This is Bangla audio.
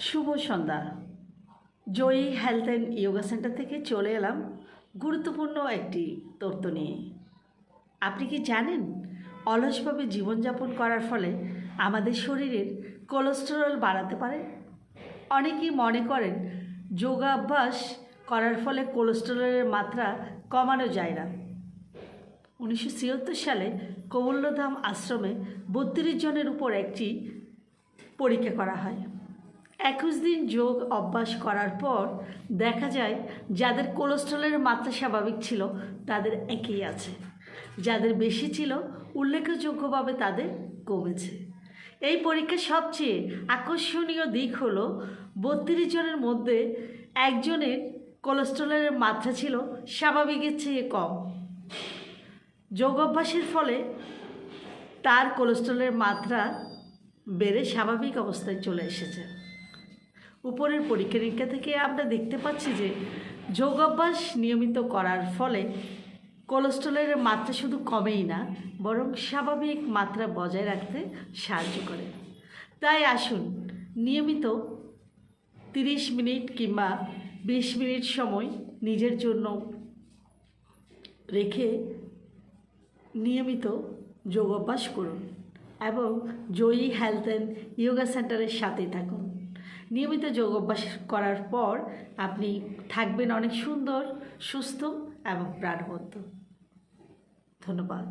শুভ সন্ধ্যা। জয়ী হেলথ অ্যান্ড ইয়োগা সেন্টার থেকে চলে এলাম গুরুত্বপূর্ণ একটি তথ্য নিয়ে। আপনি কি জানেন, অলসভাবে জীবনযাপন করার ফলে আমাদের শরীরের কোলেস্টেরল বাড়াতে পারে? অনেকেই মনে করেন, যোগাভ্যাস করার ফলে কোলেস্টেরলের মাত্রা কমানো যায় না। উনিশশো ছিয়াত্তর সালে কৌল্যধাম আশ্রমে বত্রিশ জনের উপর একটি পরীক্ষা করা হয়। একুশ দিন যোগ অভ্যাস করার পর দেখা যায় যাদের কোলেস্ট্রলের মাত্রা স্বাভাবিক ছিল তাদের একই আছে। যাদের বেশি ছিল উল্লেখযোগ্যভাবে তাদের কমেছে। এই পরীক্ষার সবচেয়ে আকর্ষণীয় দিক হলো বত্রিশ জনের মধ্যে একজনের কোলেস্ট্রলের মাত্রা ছিল স্বাভাবিকের চেয়ে কম। যোগ অভ্যাসের ফলে তার কোলেস্ট্রলের মাত্রা বেড়ে স্বাভাবিক অবস্থায় চলে এসেছে। উপরের পরীক্ষা নিরীক্ষা থেকে আমরা দেখতে পাচ্ছি যে যোগ অভ্যাস নিয়মিত করার ফলে কোলেস্ট্রলের মাত্রা শুধু কমেই না, বরং স্বাভাবিক মাত্রা বজায় রাখতে সাহায্য করে। তাই আসুন, নিয়মিত তিরিশ মিনিট কিংবা বিশ মিনিট সময় নিজের জন্য রেখে নিয়মিত যোগ অভ্যাস করুন এবং জয়ী হেলথ অ্যান্ড ইয়োগা সেন্টারের সাথেই থাকুন। নিয়মিত যোগ অভ্যাস করার পর আপনি থাকবেন অনেক সুন্দর সুস্থ এবং প্রাণবন্ত। ধন্যবাদ।